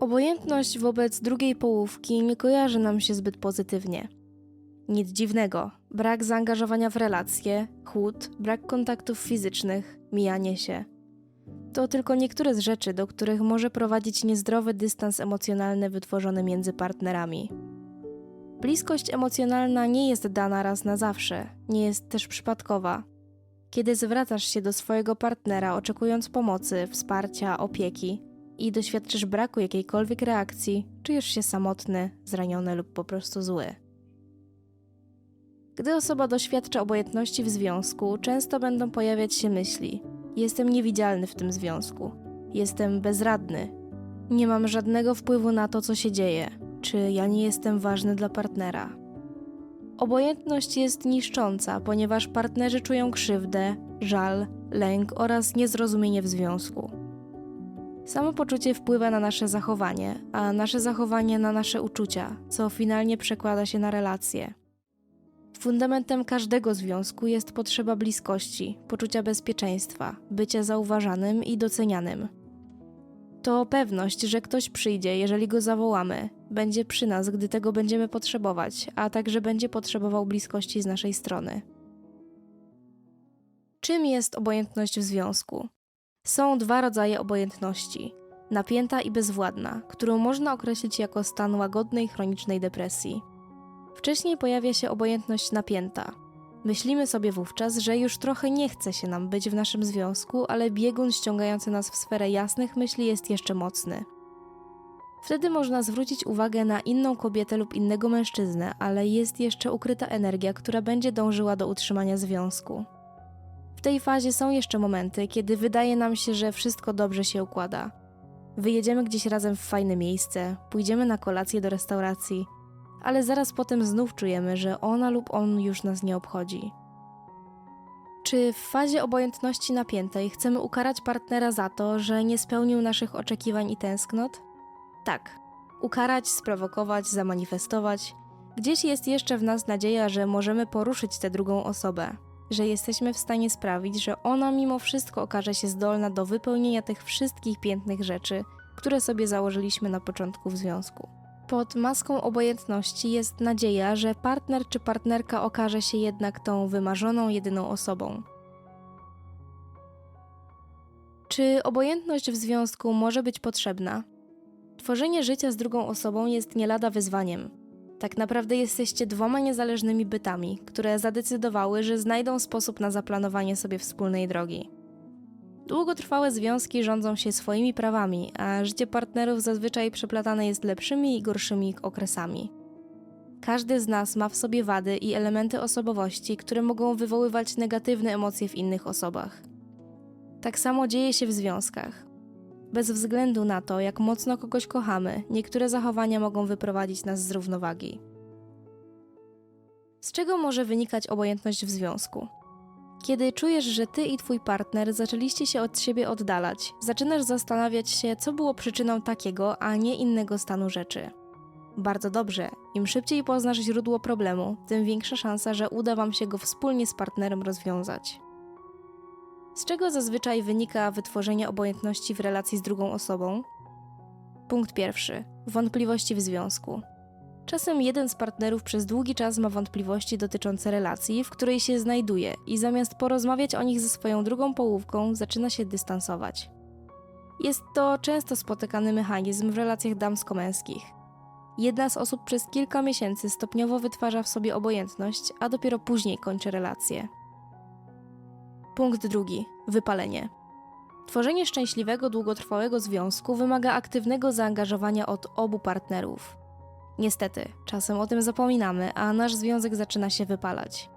Obojętność wobec drugiej połówki nie kojarzy nam się zbyt pozytywnie. Nic dziwnego, brak zaangażowania w relacje, chłód, brak kontaktów fizycznych, mijanie się. To tylko niektóre z rzeczy, do których może prowadzić niezdrowy dystans emocjonalny wytworzony między partnerami. Bliskość emocjonalna nie jest dana raz na zawsze, nie jest też przypadkowa. Kiedy zwracasz się do swojego partnera oczekując pomocy, wsparcia, opieki i doświadczysz braku jakiejkolwiek reakcji, czujesz się samotny, zraniony lub po prostu zły. Gdy osoba doświadcza obojętności w związku, często będą pojawiać się myśli: Jestem niewidzialny w tym związku, jestem bezradny, nie mam żadnego wpływu na to, co się dzieje, czy ja nie jestem ważny dla partnera. Obojętność jest niszcząca, ponieważ partnerzy czują krzywdę, żal, lęk oraz niezrozumienie w związku. Samopoczucie wpływa na nasze zachowanie, a nasze zachowanie na nasze uczucia, co finalnie przekłada się na relacje. Fundamentem każdego związku jest potrzeba bliskości, poczucia bezpieczeństwa, bycia zauważanym i docenianym. To pewność, że ktoś przyjdzie, jeżeli go zawołamy, będzie przy nas, gdy tego będziemy potrzebować, a także będzie potrzebował bliskości z naszej strony. Czym jest obojętność w związku? Są dwa rodzaje obojętności: napięta i bezwładna, którą można określić jako stan łagodnej chronicznej depresji. Wcześniej pojawia się obojętność napięta. Myślimy sobie wówczas, że już trochę nie chce się nam być w naszym związku, ale biegun ściągający nas w sferę jasnych myśli jest jeszcze mocny. Wtedy można zwrócić uwagę na inną kobietę lub innego mężczyznę, ale jest jeszcze ukryta energia, która będzie dążyła do utrzymania związku. Tej fazie są jeszcze momenty, kiedy wydaje nam się, że wszystko dobrze się układa. Wyjedziemy gdzieś razem w fajne miejsce, pójdziemy na kolację do restauracji, ale zaraz potem znów czujemy, że ona lub on już nas nie obchodzi. Czy w fazie obojętności napiętej chcemy ukarać partnera za to, że nie spełnił naszych oczekiwań i tęsknot? Tak. Ukarać, sprowokować, zamanifestować. Gdzieś jest jeszcze w nas nadzieja, że możemy poruszyć tę drugą osobę, że jesteśmy w stanie sprawić, że ona mimo wszystko okaże się zdolna do wypełnienia tych wszystkich pięknych rzeczy, które sobie założyliśmy na początku w związku. Pod maską obojętności jest nadzieja, że partner czy partnerka okaże się jednak tą wymarzoną, jedyną osobą. Czy obojętność w związku może być potrzebna? Tworzenie życia z drugą osobą jest nie lada wyzwaniem. Tak naprawdę jesteście dwoma niezależnymi bytami, które zadecydowały, że znajdą sposób na zaplanowanie sobie wspólnej drogi. Długotrwałe związki rządzą się swoimi prawami, a życie partnerów zazwyczaj przeplatane jest lepszymi i gorszymi okresami. Każdy z nas ma w sobie wady i elementy osobowości, które mogą wywoływać negatywne emocje w innych osobach. Tak samo dzieje się w związkach. Bez względu na to, jak mocno kogoś kochamy, niektóre zachowania mogą wyprowadzić nas z równowagi. Z czego może wynikać obojętność w związku? Kiedy czujesz, że ty i twój partner zaczęliście się od siebie oddalać, zaczynasz zastanawiać się, co było przyczyną takiego, a nie innego stanu rzeczy. Bardzo dobrze, im szybciej poznasz źródło problemu, tym większa szansa, że uda wam się go wspólnie z partnerem rozwiązać. Z czego zazwyczaj wynika wytworzenie obojętności w relacji z drugą osobą? Punkt pierwszy: wątpliwości w związku. Czasem jeden z partnerów przez długi czas ma wątpliwości dotyczące relacji, w której się znajduje, i zamiast porozmawiać o nich ze swoją drugą połówką, zaczyna się dystansować. Jest to często spotykany mechanizm w relacjach damsko-męskich. Jedna z osób przez kilka miesięcy stopniowo wytwarza w sobie obojętność, a dopiero później kończy relację. Punkt drugi wypalenie. Tworzenie szczęśliwego, długotrwałego związku wymaga aktywnego zaangażowania od obu partnerów. Niestety, czasem o tym zapominamy, a nasz związek zaczyna się wypalać.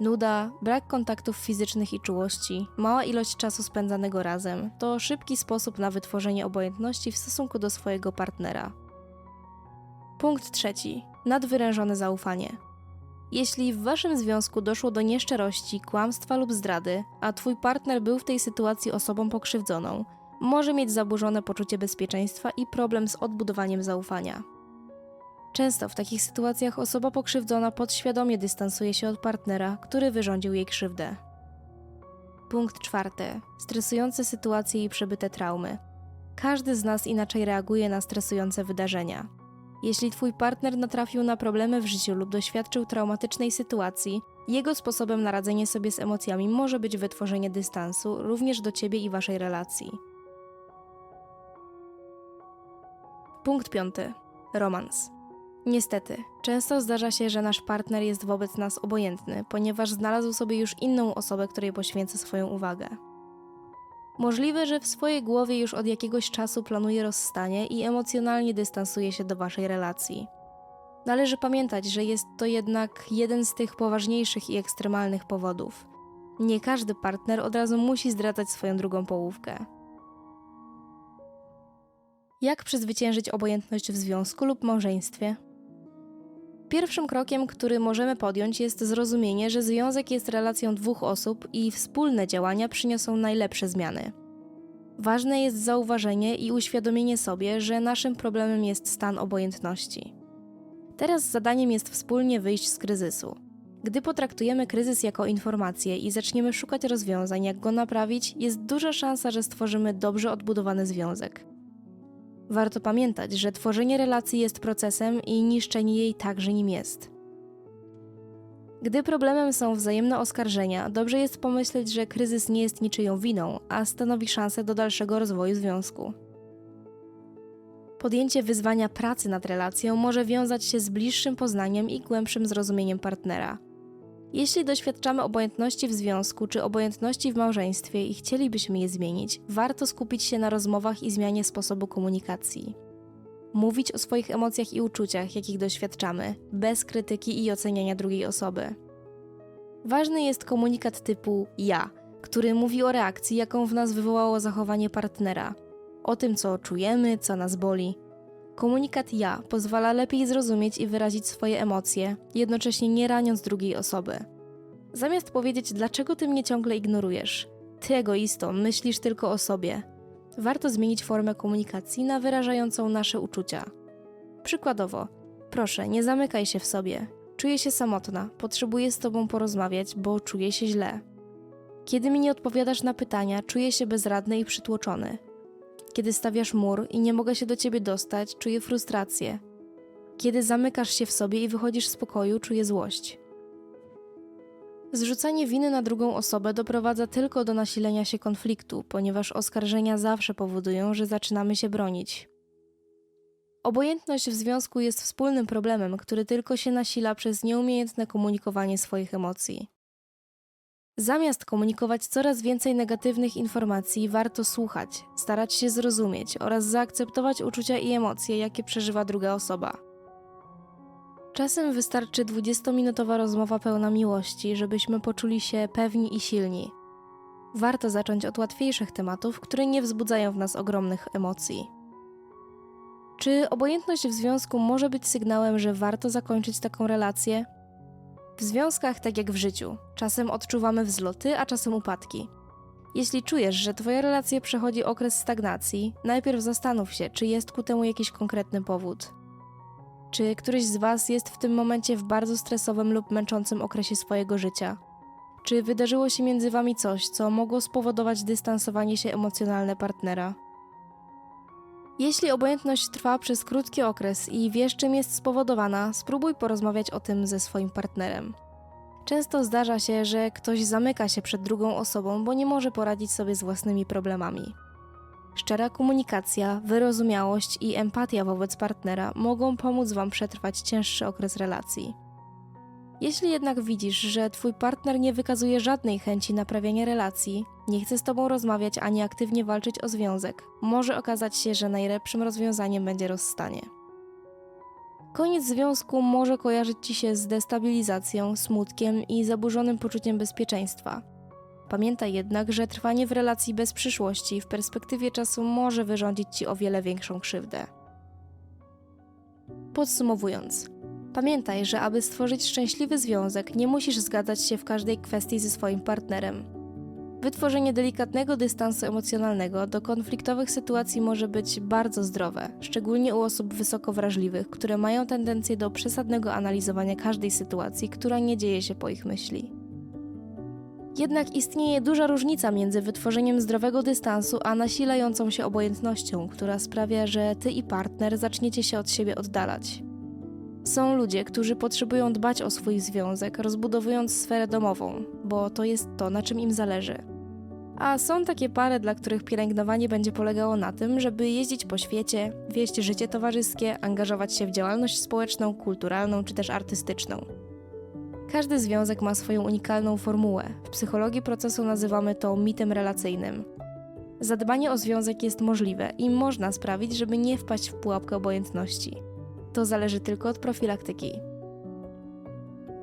Nuda, brak kontaktów fizycznych i czułości, mała ilość czasu spędzanego razem to szybki sposób na wytworzenie obojętności w stosunku do swojego partnera. Punkt trzeci. Nadwyrężone zaufanie. Jeśli w waszym związku doszło do nieszczerości, kłamstwa lub zdrady, a twój partner był w tej sytuacji osobą pokrzywdzoną, może mieć zaburzone poczucie bezpieczeństwa i problem z odbudowaniem zaufania. Często w takich sytuacjach osoba pokrzywdzona podświadomie dystansuje się od partnera, który wyrządził jej krzywdę. Punkt czwarty. Stresujące sytuacje i przebyte traumy. Każdy z nas inaczej reaguje na stresujące wydarzenia. Jeśli twój partner natrafił na problemy w życiu lub doświadczył traumatycznej sytuacji, jego sposobem na radzenie sobie z emocjami może być wytworzenie dystansu również do ciebie i waszej relacji. Punkt piąty. Romans. Niestety, często zdarza się, że nasz partner jest wobec nas obojętny, ponieważ znalazł sobie już inną osobę, której poświęca swoją uwagę. Możliwe, że w swojej głowie już od jakiegoś czasu planuje rozstanie i emocjonalnie dystansuje się do waszej relacji. Należy pamiętać, że jest to jednak jeden z tych poważniejszych i ekstremalnych powodów. Nie każdy partner od razu musi zdradzać swoją drugą połówkę. Jak przezwyciężyć obojętność w związku lub małżeństwie? Pierwszym krokiem, który możemy podjąć, jest zrozumienie, że związek jest relacją dwóch osób i wspólne działania przyniosą najlepsze zmiany. Ważne jest zauważenie i uświadomienie sobie, że naszym problemem jest stan obojętności. Teraz zadaniem jest wspólnie wyjść z kryzysu. Gdy potraktujemy kryzys jako informację i zaczniemy szukać rozwiązań, jak go naprawić, jest duża szansa, że stworzymy dobrze odbudowany związek. Warto pamiętać, że tworzenie relacji jest procesem i niszczenie jej także nim jest. Gdy problemem są wzajemne oskarżenia, dobrze jest pomyśleć, że kryzys nie jest niczyją winą, a stanowi szansę do dalszego rozwoju związku. Podjęcie wyzwania pracy nad relacją może wiązać się z bliższym poznaniem i głębszym zrozumieniem partnera. Jeśli doświadczamy obojętności w związku czy obojętności w małżeństwie i chcielibyśmy je zmienić, warto skupić się na rozmowach i zmianie sposobu komunikacji. Mówić o swoich emocjach i uczuciach, jakich doświadczamy, bez krytyki i oceniania drugiej osoby. Ważny jest komunikat typu ja, który mówi o reakcji, jaką w nas wywołało zachowanie partnera, o tym, co czujemy, co nas boli. Komunikat ja pozwala lepiej zrozumieć i wyrazić swoje emocje, jednocześnie nie raniąc drugiej osoby. Zamiast powiedzieć, dlaczego ty mnie ciągle ignorujesz, ty egoisto, myślisz tylko o sobie, warto zmienić formę komunikacji na wyrażającą nasze uczucia. Przykładowo, proszę, nie zamykaj się w sobie. Czuję się samotna, potrzebuję z tobą porozmawiać, bo czuję się źle. Kiedy mi nie odpowiadasz na pytania, czuję się bezradny i przytłoczony. Kiedy stawiasz mur i nie mogę się do ciebie dostać, czuję frustrację. Kiedy zamykasz się w sobie i wychodzisz z pokoju, czuję złość. Zrzucanie winy na drugą osobę doprowadza tylko do nasilenia się konfliktu, ponieważ oskarżenia zawsze powodują, że zaczynamy się bronić. Obojętność w związku jest wspólnym problemem, który tylko się nasila przez nieumiejętne komunikowanie swoich emocji. Zamiast komunikować coraz więcej negatywnych informacji, warto słuchać, starać się zrozumieć oraz zaakceptować uczucia i emocje, jakie przeżywa druga osoba. Czasem wystarczy 20-minutowa rozmowa pełna miłości, żebyśmy poczuli się pewni i silni. Warto zacząć od łatwiejszych tematów, które nie wzbudzają w nas ogromnych emocji. Czy obojętność w związku może być sygnałem, że warto zakończyć taką relację? W związkach, tak jak w życiu, czasem odczuwamy wzloty, a czasem upadki. Jeśli czujesz, że Twoja relacja przechodzi okres stagnacji, najpierw zastanów się, czy jest ku temu jakiś konkretny powód. Czy któryś z Was jest w tym momencie w bardzo stresowym lub męczącym okresie swojego życia? Czy wydarzyło się między Wami coś, co mogło spowodować dystansowanie się emocjonalne partnera? Jeśli obojętność trwa przez krótki okres i wiesz, czym jest spowodowana, spróbuj porozmawiać o tym ze swoim partnerem. Często zdarza się, że ktoś zamyka się przed drugą osobą, bo nie może poradzić sobie z własnymi problemami. Szczera komunikacja, wyrozumiałość i empatia wobec partnera mogą pomóc Wam przetrwać cięższy okres relacji. Jeśli jednak widzisz, że Twój partner nie wykazuje żadnej chęci naprawiania relacji, nie chce z Tobą rozmawiać ani aktywnie walczyć o związek, może okazać się, że najlepszym rozwiązaniem będzie rozstanie. Koniec związku może kojarzyć Ci się z destabilizacją, smutkiem i zaburzonym poczuciem bezpieczeństwa. Pamiętaj jednak, że trwanie w relacji bez przyszłości w perspektywie czasu może wyrządzić Ci o wiele większą krzywdę. Podsumowując, pamiętaj, że aby stworzyć szczęśliwy związek, nie musisz zgadzać się w każdej kwestii ze swoim partnerem. Wytworzenie delikatnego dystansu emocjonalnego do konfliktowych sytuacji może być bardzo zdrowe, szczególnie u osób wysoko wrażliwych, które mają tendencję do przesadnego analizowania każdej sytuacji, która nie dzieje się po ich myśli. Jednak istnieje duża różnica między wytworzeniem zdrowego dystansu a nasilającą się obojętnością, która sprawia, że ty i partner zaczniecie się od siebie oddalać. Są ludzie, którzy potrzebują dbać o swój związek, rozbudowując sferę domową, bo to jest to, na czym im zależy. A są takie pary, dla których pielęgnowanie będzie polegało na tym, żeby jeździć po świecie, wieść życie towarzyskie, angażować się w działalność społeczną, kulturalną czy też artystyczną. Każdy związek ma swoją unikalną formułę. W psychologii procesu nazywamy to mitem relacyjnym. Zadbanie o związek jest możliwe i można sprawić, żeby nie wpaść w pułapkę obojętności. To zależy tylko od profilaktyki.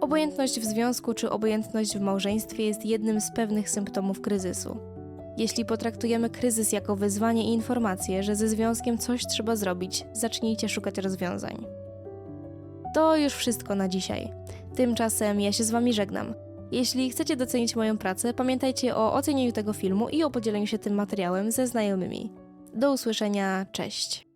Obojętność w związku czy obojętność w małżeństwie jest jednym z pewnych symptomów kryzysu. Jeśli potraktujemy kryzys jako wyzwanie i informację, że ze związkiem coś trzeba zrobić, zacznijcie szukać rozwiązań. To już wszystko na dzisiaj. Tymczasem ja się z Wami żegnam. Jeśli chcecie docenić moją pracę, pamiętajcie o ocenieniu tego filmu i o podzieleniu się tym materiałem ze znajomymi. Do usłyszenia, cześć!